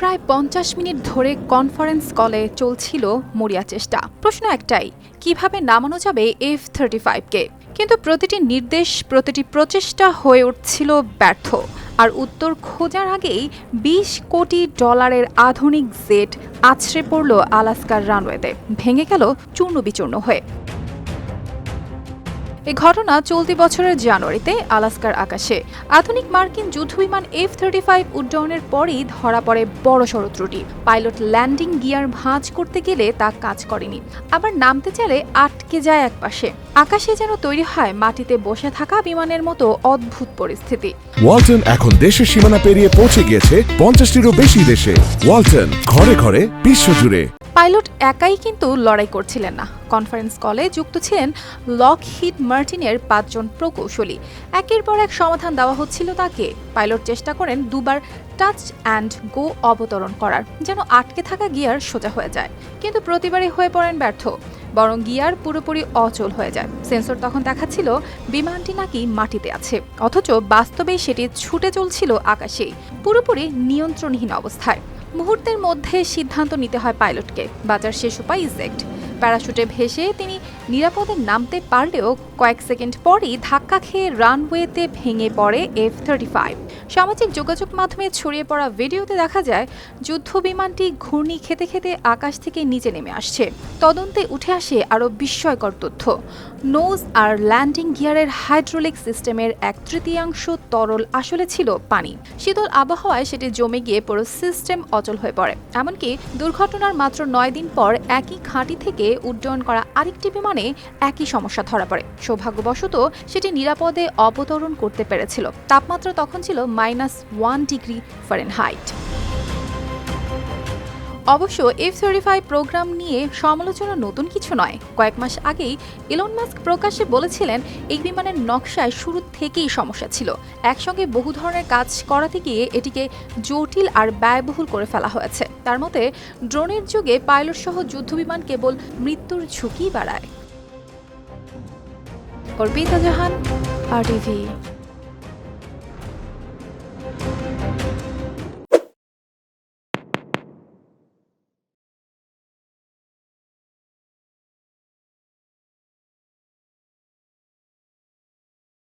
প্রায় পঞ্চাশ মিনিট ধরে কনফারেন্স কলে চলছিল মরিয়া চেষ্টা। প্রশ্ন একটাই, কীভাবে নামানো যাবে এফ থার্টি ফাইভকে কিন্তু প্রতিটি নির্দেশ, প্রতিটি প্রচেষ্টা হয়ে উঠছিল ব্যর্থ। আর উত্তর খোঁজার আগেই বিশ কোটি ডলারের আধুনিক জেট আছড়ে পড়ল আলাস্কার রানওয়েতে। ভেঙে গেল চূর্ণ বিচূর্ণ হয়ে। এই ঘটনা চলতি বছরের জানুয়ারিতে আলাস্কার আকাশে। আধুনিক মার্কিন যুদ্ধবিমান এফ থার্টি ফাইভ উড্ডয়নের পরই ধরা পড়ে বড়সড় ত্রুটি। পাইলট ল্যান্ডিং গিয়ার ভাঁজ করতে গেলে তা কাজ করেনি। আবার নামতে চাইলে আটকে যায় একপাশে। আকাশে যেন তৈরি হয় মাটিতে বসে থাকা বিমানের মতো অদ্ভুত পরিস্থিতি। ওয়ালটন এখন দেশের সীমানা পেরিয়ে পৌঁছে গিয়েছে পঞ্চাশটিরও বেশি দেশে। ওয়ালটন ঘরে ঘরে বিশ্বজুড়ে। পাইলট একাই কিন্তু লড়াই করছিলেন না। কনফারেন্স কলে যুক্ত ছিলেন লকহিড মার্টিনের পাঁচজন প্রকৌশলী। একের পর এক সমাধান দেওয়া হচ্ছিল তাকে। পাইলট চেষ্টা করেন দুবার টাচ অ্যান্ড গো অবতরণ করার, যেন আটকে থাকা গিয়ার সোজা হয়ে যায়। কিন্তু প্রতিবারই হয়ে পড়েন ব্যর্থ, বরং গিয়ার পুরোপুরি অচল হয়ে যায়। সেন্সর তখন দেখাচ্ছিল বিমানটি নাকি মাটিতে আছে, অথচ বাস্তবেই সেটি ছুটে চলছিল আকাশেই, পুরোপুরি নিয়ন্ত্রণহীন অবস্থায়। মুহূর্তের মধ্যে সিদ্ধান্ত নিতে হয় পাইলটকে। বাজার শেষ উপায় ইজেক্ট। প্যারাশুটে ভেসে তিনি নিরাপদে নামতে পারলেও কয়েক সেকেন্ড পরই ধাক্কা খেয়ে রানওয়েতে ভেঙে পড়ে এফ থার্টি ফাইভ সামাজিক যোগাযোগ মাধ্যমে ছড়িয়ে পড়া ভিডিওতে দেখা যায় যুদ্ধ বিমানটি ঘূর্ণি খেতে খেতে আকাশ থেকে নিচে নেমে আসছে। তদন্তে উঠে আসে আরও বিস্ময়কর তথ্য। নোজ আর ল্যান্ডিং গিয়ারের হাইড্রোলিক সিস্টেমের এক তৃতীয়াংশ তরল আসলে ছিল পানি। শীতল আবহাওয়ায় সেটি জমে গিয়ে পুরো সিস্টেম অচল হয়ে পড়ে। এমনকি দুর্ঘটনার মাত্র নয় দিন পর একই ঘাঁটি থেকে উড্ডয়ন করা আরেকটি বিমানে একই সমস্যা ধরা পড়ে। সৌভাগ্যবশত, সেটি নিরাপদে অবতরণ করতে পেরেছিল। তাপমাত্রা তখন ছিল মাইনাস ওয়ান ডিগ্রি ফারেনহাইট অবশ্য এফ থার্টি ফাইভ প্রোগ্রাম নিয়ে সমালোচনা নতুন কিছু নয়। কয়েক মাস আগেই ইলন মাস্ক প্রকাশ্যে বলেছিলেন, এই বিমানের নকশায় শুরু থেকেই সমস্যা ছিল। একসঙ্গে বহু ধরনের কাজ করাতে গিয়ে এটিকে জটিল আর ব্যয়বহুল করে ফেলা হয়েছে। তার মতে, ড্রোনের যুগে পাইলট সহ যুদ্ধবিমান কেবল মৃত্যুর ঝুঁকি বাড়ায়। অর্পিতা জাহান আর টিভি